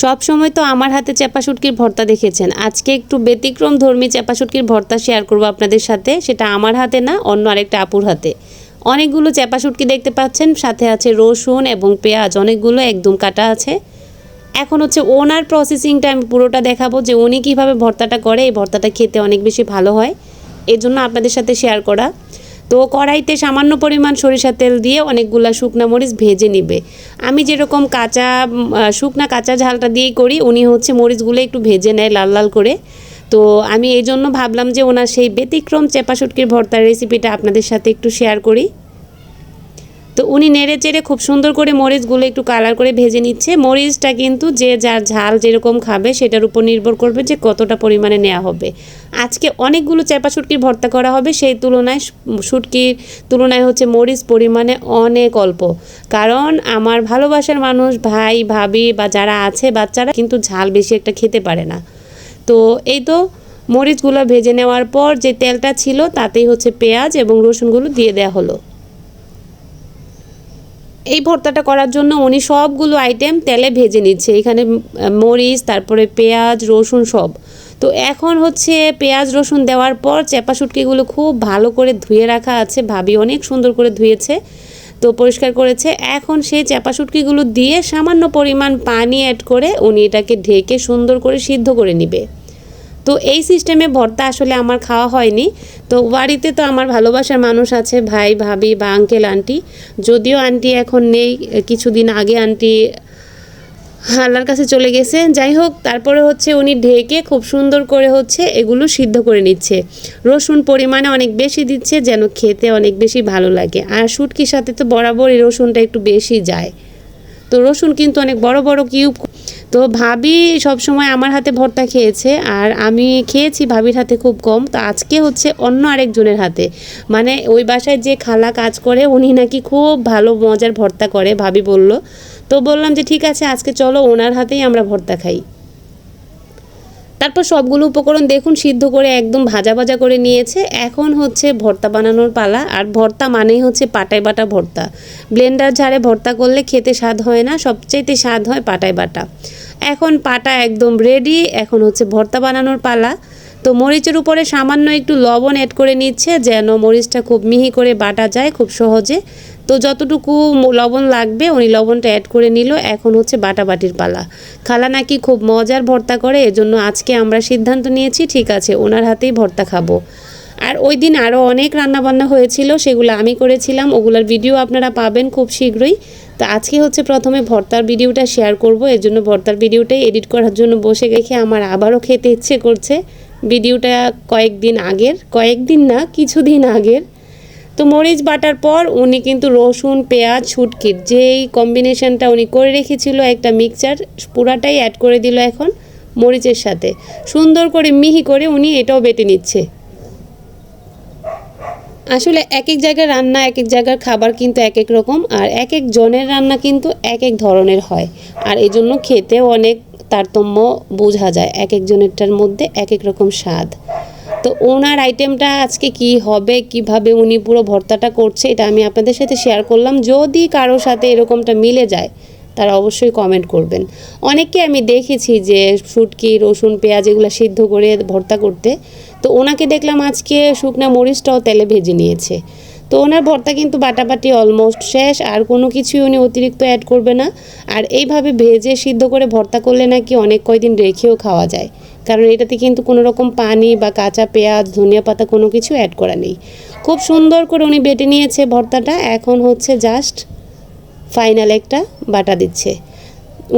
সব সময় তো আমার হাতে চেপা শুটকির ভর্তা দেখেছেন। আজকে একটু ব্যতিক্রম ধর্মী চেপা শুটকির ভর্তা শেয়ার করব আপনাদের সাথে, সেটা আমার হাতে না, অন্য আরেকটা আপুর হাতে। অনেকগুলো চেপা শুটকি দেখতে পাচ্ছেন, সাথে আছে রসুন এবং পেঁয়াজ, অনেকগুলো একদম কাটা আছে। এখন হচ্ছে ওনার প্রসেসিংটা আমি পুরোটা দেখাবো যে উনি কীভাবে ভর্তাটা করে, এই ভর্তাটা খেতে অনেক বেশি ভালো হয়। এর জন্য আপনাদের সাথে শেয়ার করা। তো কড়াইতে সামান্য পরিমাণ সরিষা তেল দিয়ে অনেকগুলা শুকনা মরিচ ভেজে নিবে। আমি যেরকম কাঁচা শুকনা কাঁচা ঝালটা দিয়েই করি, উনি হচ্ছে মরিচগুলো একটু ভেজে নেয় লাল লাল করে। তো আমি এই জন্য ভাবলাম যে ওনার সেই ব্যতিক্রম চেপাশুটকির ভর্তার রেসিপিটা আপনাদের সাথে একটু শেয়ার করি। তো উনি নেড়ে চেড়ে খুব সুন্দর করে মরিচগুলো একটু কালার করে ভেজে নিচ্ছে। মরিচটা কিন্তু যে যার ঝাল যেরকম খাবে সেটার উপর নির্ভর করবে যে কতটা পরিমাণে নেওয়া হবে। আজকে অনেকগুলো চেপা শুটকির ভর্তা করা হবে, সেই তুলনায় শুটকির তুলনায় হচ্ছে মরিচ পরিমাণে অনেক অল্প। কারণ আমার ভালোবাসার মানুষ, ভাই, ভাবি বা যারা আছে বাচ্চারা কিন্তু ঝাল বেশি একটা খেতে পারে না। তো এই তো মরিচগুলো ভেজে নেওয়ার পর যে তেলটা ছিল তাতেই হচ্ছে পেঁয়াজ এবং রসুনগুলো দিয়ে দেওয়া হলো। এই ভর্তাটা করার জন্য উনি সবগুলো আইটেম তেলে ভেজে নিচ্ছে। এখানে মরিচ, তারপরে পেঁয়াজ, রসুন সব। তো এখন হচ্ছে পেঁয়াজ, রসুন দেওয়ার পর চেপা শুটকিগুলো খুব ভালো করে ধুয়ে রাখা আছে। ভাবি অনেক সুন্দর করে ধুয়েছে, তো পরিষ্কার করেছে। এখন সেই চেপা শুটকিগুলো দিয়ে সামান্য পরিমাণ পানি অ্যাড করে উনি এটাকে ঢেকে সুন্দর করে সিদ্ধ করে নিবে। তো এই সিস্টেমে ভর্তা আসলে আমার খাওয়া হয়নি। তো বাড়িতে তো আমার ভালোবাসার মানুষ আছে, ভাই, ভাবি বা আঙ্কেল আন্টি যদিও আন্টি এখন নেই, কিছুদিন আগে আন্টি আল্লাহর কাছে চলে গেছে। যাই হোক, তারপরে হচ্ছে উনি ঢেকে খুব সুন্দর করে হচ্ছে এগুলো সিদ্ধ করে নিচ্ছে। রসুন পরিমাণে অনেক বেশি দিচ্ছে যেন খেতে অনেক বেশি ভালো লাগে। আর শুটকির সাথে তো বরাবরই রসুনটা একটু বেশি যায়। তো রসুন কিন্তু অনেক বড় বড় কিউব তো ভাবি সব সময় আমার হাতে ভর্তা খেয়েছে আর আমি খেয়েছি ভাবির হাতে খুব কম। তো আজকে হচ্ছে অন্য আরেকজনের হাতে। মানে ওই বাসায় যে খালা কাজ করে, উনি নাকি খুব ভালো মজার ভর্তা করে, ভাবি বলল। তো বললাম যে, ঠিক আছে, আজকে চলো ওনার হাতেই আমরা ভর্তা খাই। তারপর সবগুলো উপকরণ দেখুন, সিদ্ধ করে একদম ভাজা ভাজা করে নিয়েছে। এখন হচ্ছে ভর্তা বানানোর পালা। আর ভর্তা মানেই হচ্ছে পাটায় বাটা ভর্তা। ব্লেন্ডার ঝাড়ে ভর্তা করলে খেতে স্বাদ হয় না, সবচাইতে স্বাদ হয় পাটায় বাটা। এখন পাটা একদম রেডি এখন হচ্ছে ভর্তা বানানোর পালা। তো মরিচের উপরে সামান্য একটু লবণ অ্যাড করে নিচ্ছে, যেন মরিচটা খুব মিহি করে বাটা যায় খুব সহজে। তো যতটুকু লবণ লাগবে উনি লবণটা অ্যাড করে নিল, এখন হচ্ছে বাটাবাটির পালা। খালা নাকি খুব মজার ভর্তা করে, এজন্য আজকে আমরা সিদ্ধান্ত নিয়েছি, ঠিক আছে, ওনার হাতেই ভর্তা খাব। আর ওই দিন আরও অনেক রান্নাবান্না হয়েছিল, সেগুলো আমি করেছিলাম, ওগুলোর ভিডিও আপনারা পাবেন খুব শীঘ্রই। তো আজকে হচ্ছে প্রথমে ভর্তার ভিডিওটা শেয়ার করব, এর জন্য ভর্তার ভিডিওটাই এডিট করার জন্য বসে রেখে আমার আবারও খেতে ইচ্ছে করছে। ভিডিওটা কয়েকদিন আগের, কয়েকদিন না, কিছুদিন আগের। তো মরিচ বাটার পর উনি কিন্তু রসুন, পেঁয়াজ ছুটকির যেই কম্বিনেশনটা উনি করে রেখেছিল, একটা মিক্সচার পুরাটাই অ্যাড করে দিল এখন মরিচের সাথে। সুন্দর করে মিহি করে উনি এটাও বেটে নিচ্ছে। আসলে এক এক জায়গার রান্না এক এক জায়গার খাবার কিন্তু এক এক রকম আর এক এক জনের রান্না কিন্তু এক এক ধরনের হয়। আর এই জন্য খেতেও অনেক তারতম্য বোঝা যায় এক একজনেরটার মধ্যে এক এক রকম স্বাদ। তো ওনার আইটেমটা আজকে কি হবে, কীভাবে উনি পুরো ভর্তাটা করছে, এটা আমি আপনাদের সাথে শেয়ার করলাম। যদি কারোর সাথে এরকমটা মিলে যায়, তারা অবশ্যই কমেন্ট করবেন। অনেককে আমি দেখেছি যে শুটকি, রসুন, পেঁয়াজ এগুলো সিদ্ধ করে ভর্তা করতে। তো ওনাকে দেখলাম আজকে শুকনা মরিচটাও তেলে ভেজে নিয়েছে। তো ওনার ভর্তা কিন্তু বাটাবাটি অলমোস্ট শেষ, আর কোনো কিছুই উনি অতিরিক্ত অ্যাড করবে না। আর এইভাবে ভেজে সিদ্ধ করে ভর্তা করলে নাকি অনেক কয়দিন রেখেও খাওয়া যায়। কারণ এটাতে কিন্তু কোনো রকম পানি বা কাঁচা পেঁয়াজ, ধনিয়া পাতা কোনো কিছু অ্যাড করা নেই। খুব সুন্দর করে উনি বেটে নিয়েছে ভর্তাটা। এখন হচ্ছে জাস্ট ফাইনাল একটা বাটা দিচ্ছে।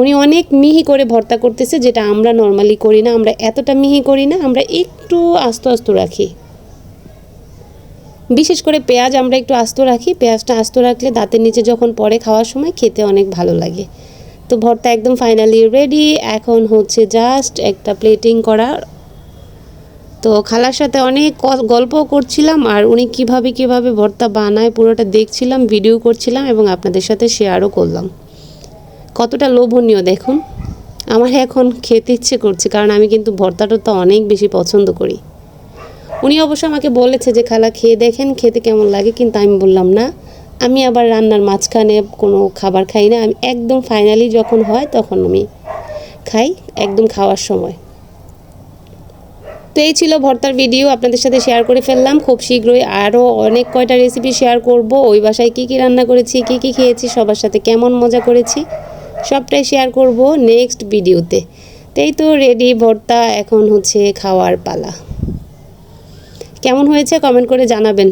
উনি অনেক মিহি করে ভর্তা করতেছে, যেটা আমরা নর্মালি করি না। আমরা এতটা মিহি করি না, আমরা একটু আস্ত আস্ত রাখি। বিশেষ করে পেঁয়াজ আমরা একটু আস্ত রাখি। পেঁয়াজটা আস্ত রাখলে দাঁতের নিচে যখন পরে খাওয়ার সময় খেতে অনেক ভালো লাগে। তো ভর্তা একদম ফাইনালি রেডি এখন হচ্ছে জাস্ট একটা প্লেটিং করা। তো খালার সাথে অনেক গল্পও করছিলাম, আর উনি কীভাবে কীভাবে ভর্তা বানায় পুরোটা দেখছিলাম ভিডিও করছিলাম এবং আপনাদের সাথে শেয়ারও করলাম। কতটা লোভনীয় দেখুন। আমার এখন খেতে ইচ্ছে করছে কারণ আমি কিন্তু ভর্তা টর্তা অনেক বেশি পছন্দ করি। উনি অবশ্য আমাকে বলেছে যে, খালা, খেয়ে দেখেন, খেতে কেমন লাগে? কিন্তু আমি বললাম, না, আমি আবার রান্নার মাঝখানে কোনো খাবার খাই না। আমি একদম ফাইনালি যখন হয় তখন আমি খাই, একদম খাওয়ার সময়। তো এই ছিল ভর্তার ভিডিও আপনাদের সাথে শেয়ার করে ফেললাম। খুব শীঘ্রই আরও অনেক কয়টা রেসিপি শেয়ার করব। ওই বাসায় কী কী রান্না করেছি, কী কী খেয়েছি, সবার সাথে কেমন মজা করেছি। সবটাই শেয়ার করব নেক্সট ভিডিওতে তাই তো রেডি ভর্তা, এখন হচ্ছে খাওয়ার পালা। কেমন হয়েছে? কমেন্ট করে জানাবেন।